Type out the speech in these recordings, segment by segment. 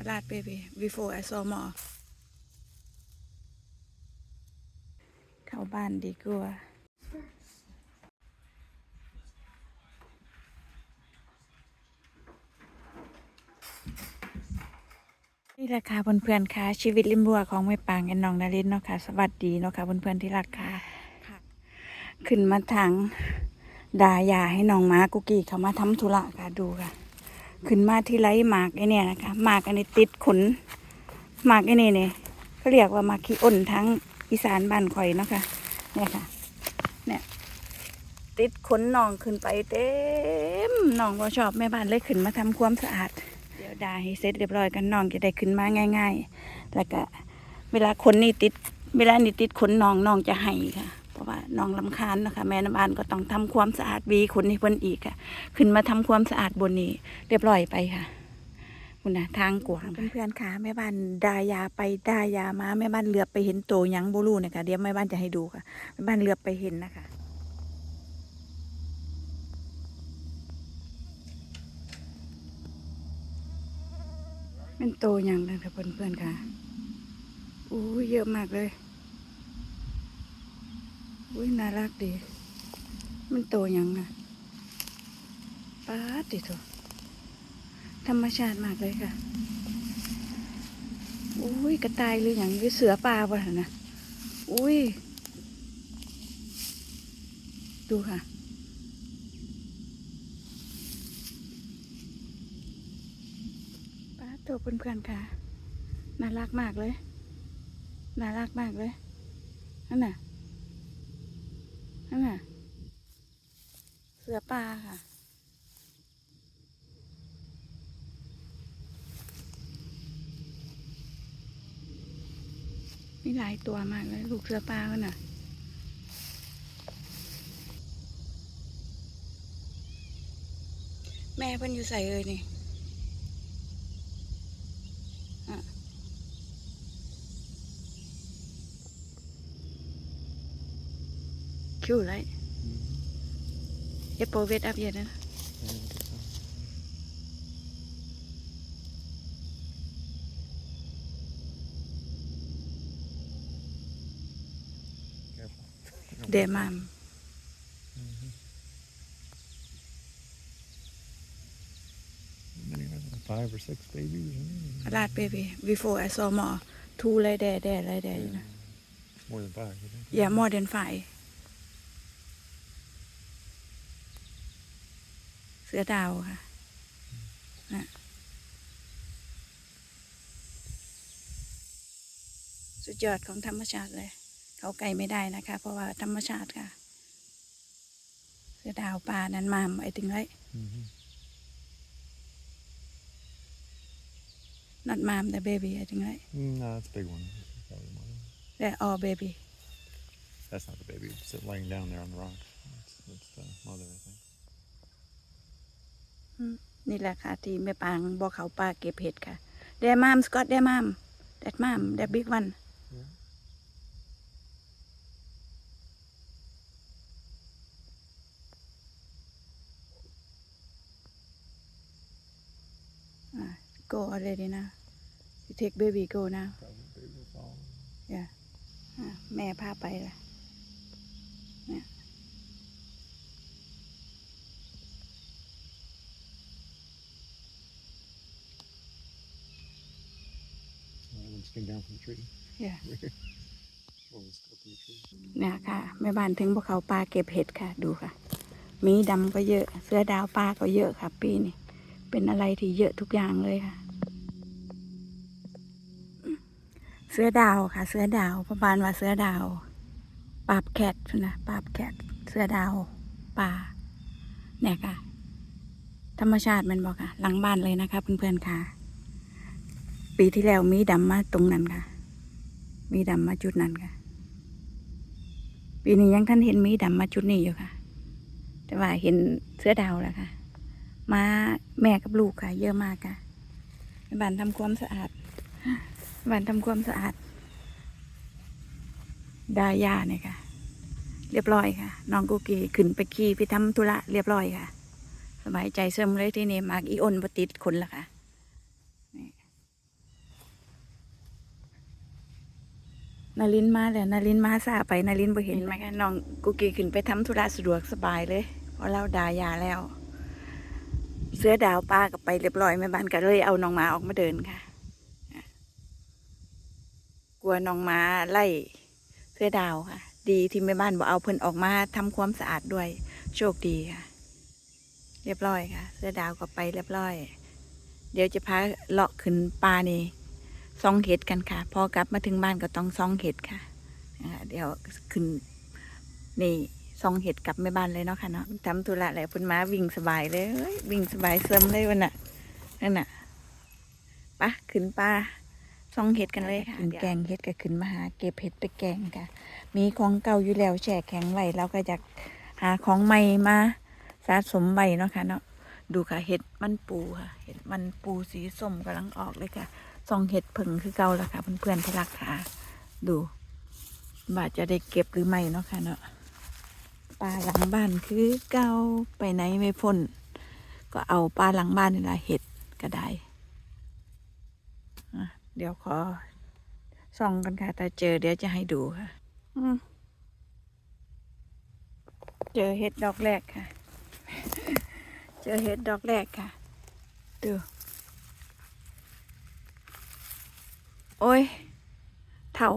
a lot baby before I saw more เข้าบ้านดีกว่า นี่แหละค่ะเพื่อนๆค่ะชีวิตริมบัวของแม่ปางแอนน้องนารินเนาะค่ะสวัสดีเนาะค่ะเพื่อนๆที่รักค่ะขึ้นมาทางดายาให้น้องหมากุกกี้เขามาทำธุระค่ะดูค่ะ ขึ้นมาที่ไรหมากไอเนี่ยนะคะหมากอันนี้ติดขนหมากไอเนี่ยเนี่ยเขาเรียกว่าหมากขี้อ้นทั้งอีสานบ้านข่อยเนาะค่ะเนี่ยค่ะเนี่ยติดขนนองขึ้นไปเต็มนองว่าชอบแม่บ้านเลยขึ้นมาทำความสะอาด เดี๋ยวดาให้เสร็จเรียบร้อยกันนองจะได้ขึ้นมาง่าย ๆ แล้วก็เวลาขนนี่ติด เวลานี่ติดขนนองนองจะให้ค่ะ ราะว่าน้องลำคาญนะคะ แม่น้ำบานก็ต้องทำความสะอาดวีขนให้เพิ่นอีกค่ะ ขึ้นมาทำความสะอาดบนนี้ เรียบร้อยไปค่ะคุณนะทางกว้างเพื่อนๆค่ะแม่บ้านดายาไปดายามาแม่บ้านเหลือบไปเห็นโตวหยังบูรูเนี่ยค่ะเดี๋ยวแม่บ้านจะให้ดูค่ะแม่บ้านเหลือบไปเห็นนะคะมันโตอย่างนั้นค่ะเพื่อนๆค่ะอู้ยเยอะมากเลย อุ้ยน่ารักดี มันโตย่างนะป้าดดิโถธรรมชาติมากเลยค่ะ อุ้ยกระต่ายหรืออย่างหรือเสือป่าบ่ะนะ อุ้ย ดูค่ะ ป้าตัวเพื่อนๆค่ะ น่ารักมากเลย น่ารักมากเลย นั่นน่ะ นั่นน่ะ เสือป่าค่ะ มีหลายตัวมากเลย ลูกเสือป่ามันน่ะแม่เพิ่นอยู่ใส่เอ่ยนี่ Cool, right? You pull it up yet, huh? Careful. Their mom. Many of them, Five or six babies. A lot, baby. Before I saw more. Two like there, there, like there, you know. More than five, I think. Yeah, more than five. เสือดาวค่ะนะสุดยอดของธรรมชาติเลย เขาไกลไม่ได้นะคะ เพราะว่าธรรมชาติค่ะ เสือดาวป่านั้นมามไอ้ถึงไร Mm-hmm. not mom the baby ไอ้ถึงไร No, that's a big one. That's probably more than- they all baby That's not the baby. It's laying down there on the rocks. That's, that's the mother, I think. นี่แหละค่ะ ที่แม่ปางบอกเขาปลาเก็บเห็ดค่ะ their mom Scott their mom that mom that big one Yeah. go already now you take baby go now Probably baby will follow. อะแม่พาไปละ One of them came down from the tree. Yeah. One was up in the tree. เนี่ยค่ะแม่บ้านถึงพวกเขาปลาเก็บเห็ดค่ะดูค่ะมีดำก็เยอะ เสือดาวปลาก็เยอะค่ะ ปีนี้เป็นอะไรที่เยอะทุกอย่างเลยค่ะ เสือดาวค่ะ เสือดาวประมาณว่าเสือดาวปราบแคทนะปราบแคทเสือดาวปลาเนี่ยค่ะ ธรรมชาติมันบอกค่ะ หลังบ้านเลยนะคะเพื่อนๆค่ะ ปีที่แล้วมีดำมาตรงนั้นค่ะ มีดำมาจุดนั้นค่ะ ปีนี้ยังท่านเห็นมีดำมาจุดนี้อยู่ค่ะ แต่ว่าเห็นเสื้อดาวแล้วค่ะ มาแม่กับลูกค่ะ เยอะมากค่ะบ้านทำความสะอาดบ้านทำความสะอาด ดาย่าเนี่ยค่ะ เรียบร้อยค่ะ น้องกุกกี้ขึ้นไปขี่ไปทำธุระเรียบร้อยค่ะ สบายใจเสริมเลยที่นี่มากอีอ้นบติดคนละค่ะ นารินมาแล้วนารินมาซาไปนารินบ่เห็นไหมคะน้องกุกกี้ขึ้นไปทำธุระสะดวกสบายเลยเพราะเราดายาแล้ว เสื้อดาวป้ากับไปเรียบร้อยแม่บ้านก็เลยเอาน้องหมาออกมาเดินค่ะอะกลัวน้องหมาไล่เสื้อดาวค่ะ ดีที่แม่บ้านบอกเอาเพิ่นออกมาทำความสะอาดด้วย โชคดีค่ะ เรียบร้อยค่ะ เสื้อดาวก็ไปเรียบร้อย เดี๋ยวจะพาเลาะขึ้นป่านี่ ซองเห็ดกันค่ะ พอกลับมาถึงบ้านก็ต้องซองเห็ดค่ะอ่าเดี๋ยวขึ้นนี่ซองเห็ดกลับแม่บ้านเลยเนาะค่ะเนาะทำธุระแล้วเพุ่นมาวิ่งสบายเลยเอ้ยวิ่งสบายเสริมเลยวันน่ะนั่นน่ะไปะขึ้นป่าซองเห็ดกันเลยค่ะขึ้นแกงเห็ดก็ขึ้นมาหาเก็บเห็ดไปแกงค่ะ มีของเก่าอยู่แล้วแช่แข็งไว้เราก็อยากหาของใหม่มาสะสมไว้เนาะค่ะเนาะดูค่ะเห็ดมันปูค่ะ เห็ดมันปูสีส้มกำลังออกเลยค่ะ ซองเห็ดผึ่งคือเก่าแล้วค่ะเพื่อนๆที่รักค่ะ ดูบาจะได้เก็บหรือไม่เนาะค่ะเนาะปลาหลังบ้านคือเก่าไปไหนไม่พ้นก็เอาปลาหลังบ้านนี่แหละเห็ดก็ได้อะเดี๋ยวขอส่องกันค่ะถ้าเจอเดี๋ยวจะให้ดูค่ะเจอเห็ดดอกแรกค่ะ เจอเห็ดดอกแรกค่ะ ดู โอ้ย เท่า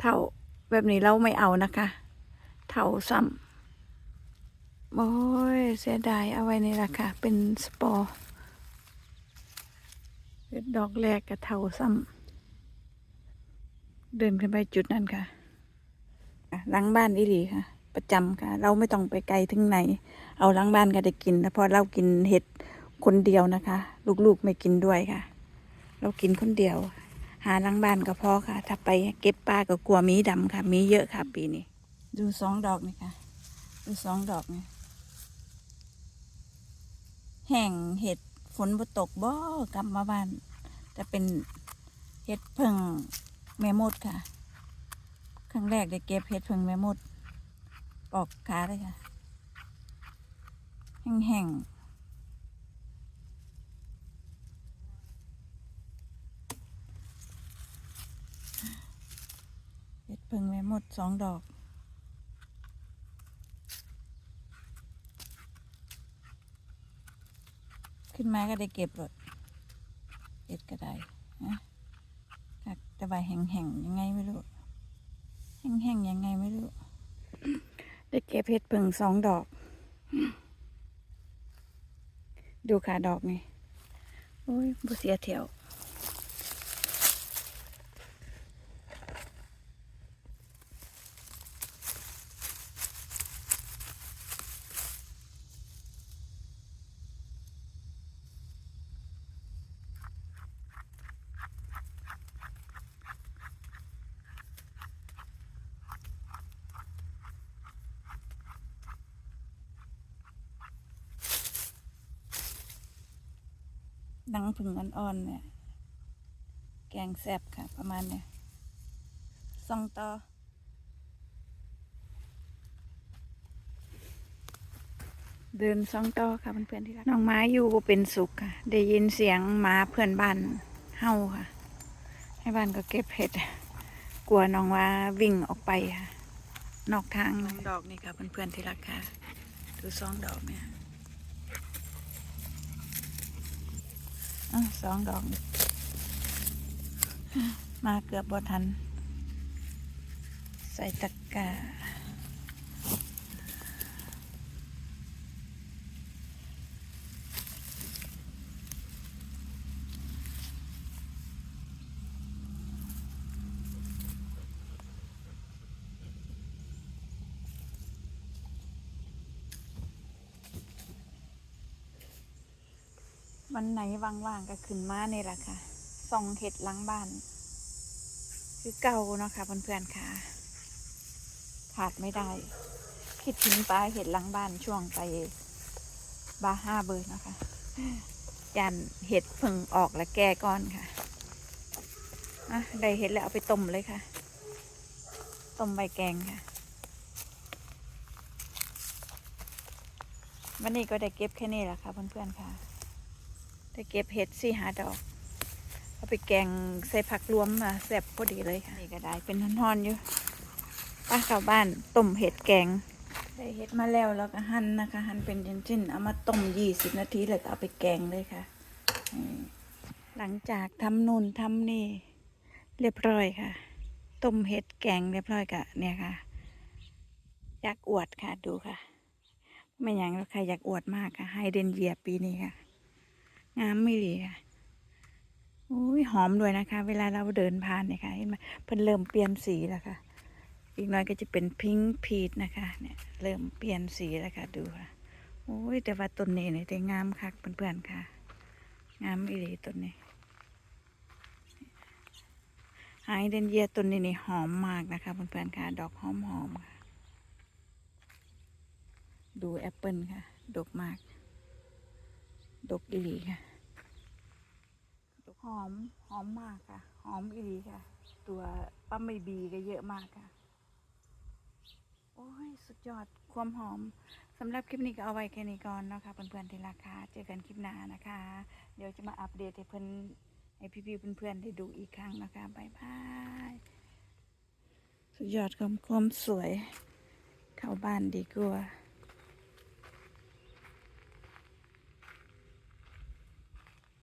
เท่า แบบนี้เราไม่เอานะคะ เท่าซ้ำโอ้ย เสียดาย เอาไว้นี่แหละค่ะ เป็นสปอร์ดอกแรกกับเท่าซ้ำเดินขึ้นไปจุดนั้นค่ะอะหลังบ้านอีหลีค่ะ ประจำค่ะ เราไม่ต้องไปไกลถึงไหน เอาล้างบ้านก็ได้กินแล้วพอเรากินเห็ดคนเดียวนะคะ ลูกๆไม่กินด้วยค่ะ เรากินคนเดียว หาล้างบ้านก็พอค่ะ ถ้าไปเก็บปลาก็กลัวมีดำค่ะ มีเยอะค่ะ ปีนี้ ดูสองดอกนี่ค่ะ ดูสองดอกนี่แห้งเห็ดฝนบ่ตกบ่กลับมาบ้านแต่เป็นเห็ดเพิ่งแม่มดค่ะ ครั้งแรกได้เก็บเห็ดเพิ่งแม่มดปอกขาเลยค่ะ แห้งๆเห็ดเพิ่งแม่มดสองดอก ขึ้นมาก็ได้เก็บรถเห็ดก็ได้นะค่ะแต่ว่าแห้งๆยังไงไม่รู้ แห้งๆยังไงไม่รู้ ได้เก็บเห็ดเพิ่งสองดอก ดูขาดอกนี่ โอ้ยบุเสียแถว ดังผึ่งอ่อนๆเนี่ย แกงแซ่บค่ะ ประมาณเนี่ยซองต่อเดินซองต่อค่ะเพื่อนๆที่รักน้องไม้อยู่บ่เป็นสุขค่ะ ได้ยินเสียงหมาเพื่อนบ้านเห่าค่ะ ให้บ้านก็เก็บเห็ด กลัวน้องว่าวิ่งออกไปค่ะ นอกทางสองดอกนี่ค่ะเพื่อนๆที่รักค่ะ ดูสองดอกเนี่ย อสองดอก มาเกือบบ่ทัน ใส่ตะกร้า วันไหนว่างๆก็ขึ้นมาเนี่ยแหละค่ะส่องเห็ดล้างบ้าน คือเก่าเนาะค่ะเพื่อนๆค่ะขาดไม่ได้ คิดถึงปลาเห็ดล้างบ้านช่วงไปบาห้าเบอร์นะคะยันเห็ดเพิ่งออกและแก่ก้อนค่ะอะได้เห็ดแล้วเอาไปต้มเลยค่ะ ต้มใบแกงค่ะ วันนี้ก็ได้เก็บแค่นี้แหละค่ะเพื่อนๆค่ะ ได้เก็บเห็ดสี่หาดอก เอาไปแกงใส่ผักรวมมาแซ่บพอดีเลยค่ะนี่ก็ได้เป็นทอนๆอยู่ป้าเข้าบ้านต้มเห็ดแกงได้เห็ดมาแล้วแล้วก็หั่นนะคะ หั่นเป็นชิ้นๆเอามาต้มยี่สิบนาทีแล้วก็เอาไปแกงเลยค่ะนี่หลังจากทำนู่นทำนี่ เรียบร้อยค่ะต้มเห็ดแกงเรียบร้อยกะเนี่ยค่ะ อยากอวดค่ะดูค่ะ ไม่อย่างแล้วใครอยากอวดมากค่ะ ให้เดนเยียปีนี้ค่ะ งามไม่ดีค่ะอุ้ยหอมด้วยนะคะ เวลาเราเดินผ่านเนี่ยค่ะเห็นไหมเพิ่นเริ่มเปลี่ยนสีแล้วค่ะ อีกน้อยก็จะเป็นพิงค์พีชนะคะ เนี่ย เริ่มเปลี่ยนสีแล้วค่ะดูค่ะโอ้ยแต่ว่าต้นนี้เนี่ยแต่งามคักเพื่อนๆค่ะ งามอีหลีต้นนี้ไฮเดนเยียต้นนี้นี่หอมมากนะคะเพื่อนๆค่ะ ดอกหอมๆค่ะ ดูแอปเปิลค่ะ ดกมาก ดกอีหลีค่ะ ดกหอม หอมมากค่ะ หอมอีหลีค่ะ ตัวปั๊มใบบีก็เยอะมากค่ะ โอ้ย สุดยอด ความหอมสำหรับคลิปนี้ก็เอาไว้แค่นี้ก่อนเนาะคะเพื่อนๆที่ราคาเจอกันคลิปหน้านะคะ เดี๋ยวจะมาอัปเดตให้เพื่อนให้พี่ๆเพื่อนๆได้ดูอีกครั้งนะคะบายบาย สุดยอดความความสวย เข้าบ้านดีกว่า